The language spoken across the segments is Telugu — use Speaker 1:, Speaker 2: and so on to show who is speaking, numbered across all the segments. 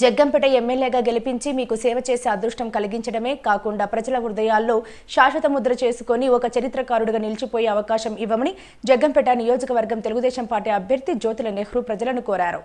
Speaker 1: జగ్గంపేట ఎమ్మెల్యేగా గెలిపించి మీకు సేవ చేసే అదృష్టం కలిగించడమే కాకుండా ప్రజల హృదయాల్లో శాశ్వత ముద్ర చేసుకొని ఒక చరిత్రకారుడిగా నిలిచిపోయే అవకాశం ఇవ్వమని జగ్గంపేట నియోజకవర్గం తెలుగుదేశం పార్టీ అభ్యర్థి జ్యోతుల నెహ్రూ ప్రజలను కోరారు.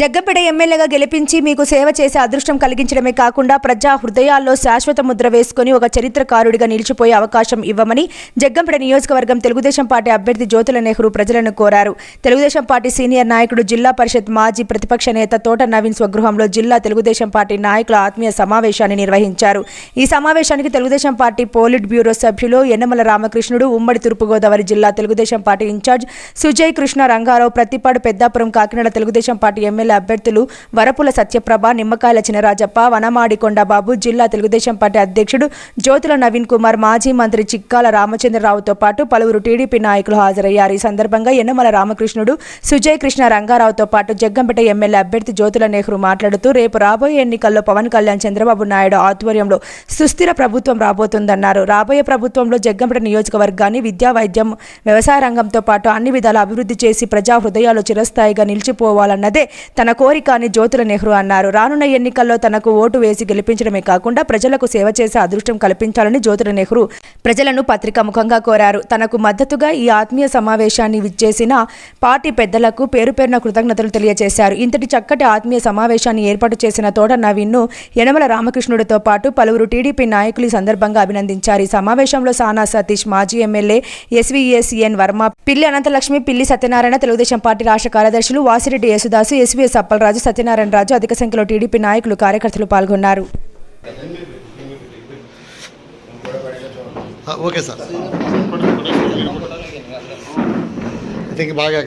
Speaker 1: జగ్గపేట ఎమ్మెల్యేగా గెలిపించి మీకు సేవ చేసే అదృష్టం కలిగించడమే కాకుండా ప్రజా హృదయాల్లో శాశ్వత ముద్ర వేసుకుని ఒక చరిత్రకారుడిగా నిలిచిపోయే అవకాశం ఇవ్వమని జగ్గంపేట నియోజకవర్గం తెలుగుదేశం పార్టీ అభ్యర్థి జ్యోతుల నెహ్రూ ప్రజలను కోరారు. తెలుగుదేశం పార్టీ సీనియర్ నాయకుడు జిల్లా పరిషత్ మాజీ ప్రతిపక్ష నేత తోట నవీన్ స్వగృహంలో జిల్లా తెలుగుదేశం పార్టీ నాయకుల ఆత్మీయ సమావేశాన్ని నిర్వహించారు. ఈ సమావేశానికి తెలుగుదేశం పార్టీ పోలిట్ బ్యూరో సభ్యులు ఎన్నమల రామకృష్ణుడు ఉమ్మడి తూర్పుగోదావరి జిల్లా Telugudesam party in charge Sujay Krishna Rangarao Prathipadu Peddapuram Kakinada Telugudesam party MLA అభ్యర్థులు వరపుల సత్యప్రభ నిమ్మకాయల చినరాజప్ప వనమాడి కొండబాబు జిల్లా తెలుగుదేశం పార్టీ అధ్యక్షుడు జ్యోతుల నవీన్ కుమార్ మాజీ మంత్రి చిక్కాల రామచంద్రరావుతో పాటు పలువురు టీడీపీ నాయకులు హాజరయ్యారు. ఈ సందర్భంగా యనమల రామకృష్ణుడు సుజయ్ కృష్ణ రంగారావుతో పాటు జగ్గంపేట ఎమ్మెల్యే అభ్యర్థి జ్యోతుల నెహ్రూ మాట్లాడుతూ రేపు రాబోయే ఎన్నికల్లో పవన్ కళ్యాణ్ చంద్రబాబు నాయుడు ఆధ్వర్యంలో సుస్థిర ప్రభుత్వం రాబోతుందన్నారు. రాబోయే ప్రభుత్వంలో జగ్గంపేట నియోజకవర్గాన్ని విద్యా వైద్యం వ్యవసాయ రంగంతో పాటు అన్ని విధాల అభివృద్ధి చేసి ప్రజా హృదయాలు చిరస్థాయిగా నిలిచిపోవాలన్నదే తన కోరిక అని జ్యోతుల నెహ్రూ అన్నారు. రానున్న ఎన్నికల్లో తనకు ఓటు వేసి గెలిపించడమే కాకుండా ప్రజలకు సేవ చేసే అదృష్టం కల్పించాలని జ్యోతుల నెహ్రూ ప్రజలను పత్రికాముఖంగా కోరారు. తనకు మద్దతుగా ఈ ఆత్మీయ సమావేశాన్ని విచ్చేసిన పార్టీ పెద్దలకు పేరు పేరున కృతజ్ఞతలు తెలియజేశారు. ఇంతటి చక్కటి ఆత్మీయ సమావేశాన్ని ఏర్పాటు చేసిన తోట నవీన్ను యనమల రామకృష్ణుడితో పాటు పలువురు టీడీపీ నాయకులు ఈ సందర్భంగా అభినందించారు. ఈ సమావేశంలో సానా సతీష్ మాజీ ఎమ్మెల్యే ఎస్వీఎస్ఎన్ వర్మ పిల్లి అనంతలక్ష్మి పిల్లి సత్యనారాయణ తెలుగుదేశం పార్టీ రాష్ట్ర కార్యదర్శులు వాసిరెడ్డి యేసుదాసు ఎస్ ఎస్వీఎస్ అప్పలరాజు సత్యనారాయణ రాజు అధిక సంఖ్యలో టీడీపీ నాయకులు కార్యకర్తలు పాల్గొన్నారు.
Speaker 2: Okay sir. ఐ థింక్ బాగా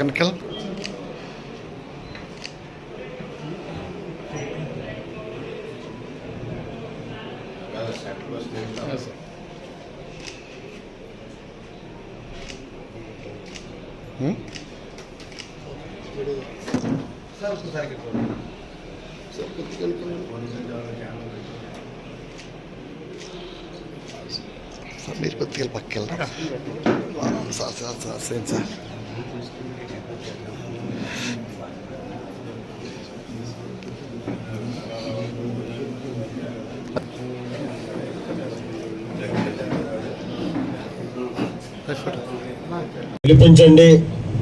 Speaker 2: కనకల్ సార్ మీరు కొద్దిగా పక్కకి వెళ్ళరా? Sir sir sir same sir.
Speaker 3: గెలిపించండి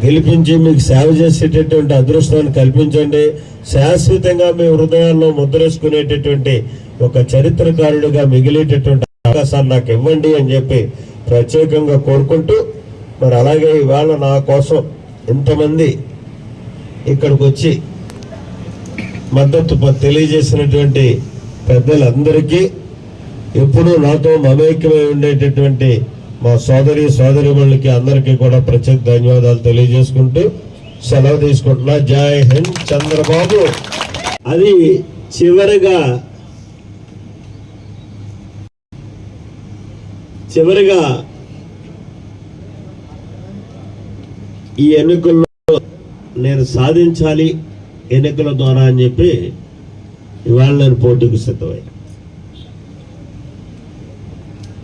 Speaker 3: గెలిపించి మీకు సేవ చేసేటటువంటి అదృష్టాన్ని కల్పించండి. శాశ్వతంగా మీ హృదయాల్లో ముద్రేసుకునేటటువంటి ఒక చరిత్రకారుడిగా మిగిలేటటువంటి అవకాశాన్ని నాకు ఇవ్వండి అని చెప్పి ప్రత్యేకంగా కోరుకుంటూ మరి అలాగే ఇవాళ నా కోసం ఇంతమంది ఇక్కడికి వచ్చి మద్దతు తెలియజేసినటువంటి పెద్దలందరికీ ఎప్పుడూ నాతో మమేకమై ఉండేటటువంటి మా సోదరి సోదరిమణులకి అందరికీ కూడా ప్రత్యేక ధన్యవాదాలు తెలియజేసుకుంటూ సెలవు తీసుకుంటున్నా. జై హింద్ చంద్రబాబు. అది చివరిగా చివరిగా ఈ ఎన్నికల్లో నేను సాధించాలి ఎన్నికల ద్వారా అని చెప్పి ఇవాళ నేను పోటీకి సిద్ధమై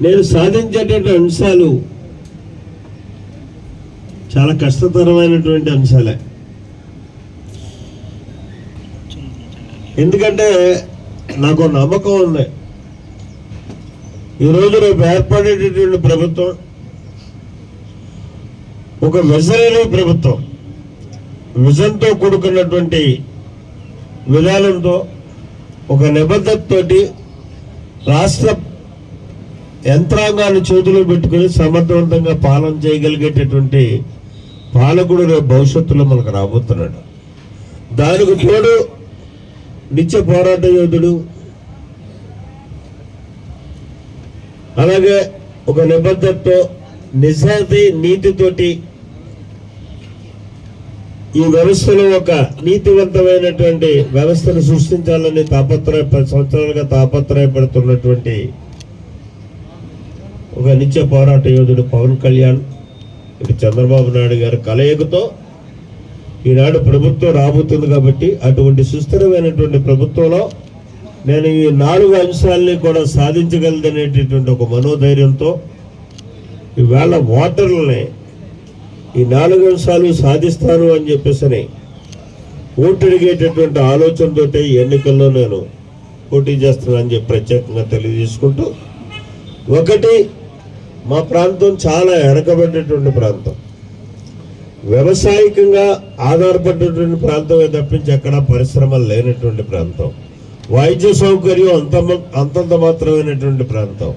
Speaker 3: నేను సాధించేటటువంటి అంశాలు చాలా కష్టతరమైనటువంటి అంశాలే. ఎందుకంటే నాకు నమ్మకం ఉంది. ఈరోజు రేపు ఏర్పడేటటువంటి ప్రభుత్వం ఒక విజనరీ ప్రభుత్వం విజన్తో కూడుకున్నటువంటి విధానంతో ఒక నిబద్ధతతోటి రాష్ట్ర యంత్రాంగాన్ని చేతిలో పెట్టుకుని సమర్థవంతంగా పాలన చేయగలిగేటటువంటి పాలకుడు రేపు భవిష్యత్తులో మనకు రాబోతున్నాడు. దానికి తోడు నిత్య పోరాట యోధుడు అలాగే ఒక నిబద్ధతతో నిజాతి నీతితోటి ఈ వ్యవస్థలో ఒక నీతివంతమైనటువంటి వ్యవస్థను సృష్టించాలని తాపత్రయ సంవత్సరాలుగా తాపత్రయపడుతున్నటువంటి ఒక నిత్య పోరాట యోధుడు పవన్ కళ్యాణ్ ఇటు చంద్రబాబు నాయుడు గారి కలయికతో ఈనాడు ప్రభుత్వం రాబోతుంది కాబట్టి అటువంటి సుస్థిరమైనటువంటి ప్రభుత్వంలో నేను ఈ నాలుగు అంశాలని కూడా సాధించగలదనేటటువంటి ఒక మనోధైర్యంతో ఈవేళ ఓటర్లని ఈ నాలుగు అంశాలు సాధిస్తాను అని చెప్పేసి ఓటు అడిగేటటువంటి ఆలోచనతోటే ఈ ఎన్నికల్లో నేను పోటీ చేస్తున్నానని చెప్పి ప్రత్యేకంగా తెలియజేసుకుంటూ ఒకటి మా ప్రాంతం చాలా వెనకబడినటువంటి ప్రాంతం. వ్యవసాయకంగా ఆధారపడినటువంటి ప్రాంతమే తప్పించి ఎక్కడ పరిశ్రమలు లేనటువంటి ప్రాంతం. వైద్య సౌకర్యం అంత అంతంత మాత్రమైనటువంటి ప్రాంతం.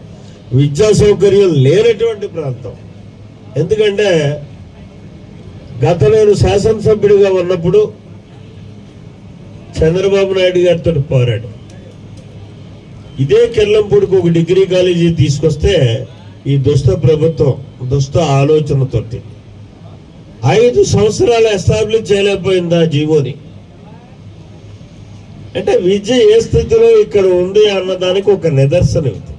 Speaker 3: విద్యా సౌకర్యం లేనటువంటి ప్రాంతం. ఎందుకంటే గత నేను శాసనసభ్యుడిగా ఉన్నప్పుడు చంద్రబాబు నాయుడు గారితో పోరాడు ఇదే కెల్లంపూడికి ఒక డిగ్రీ కాలేజీ తీసుకొస్తే ఈ దుష్ట ప్రభుత్వం దుష్ట ఆలోచనతోటి ఐదు సంవత్సరాలు ఎస్టాబ్లిష్ చేయలేకపోయింది ఆ జీవోని? అంటే విద్య ఏ స్థితిలో ఇక్కడ ఉంది అన్నదానికి ఒక నిదర్శనం ఇది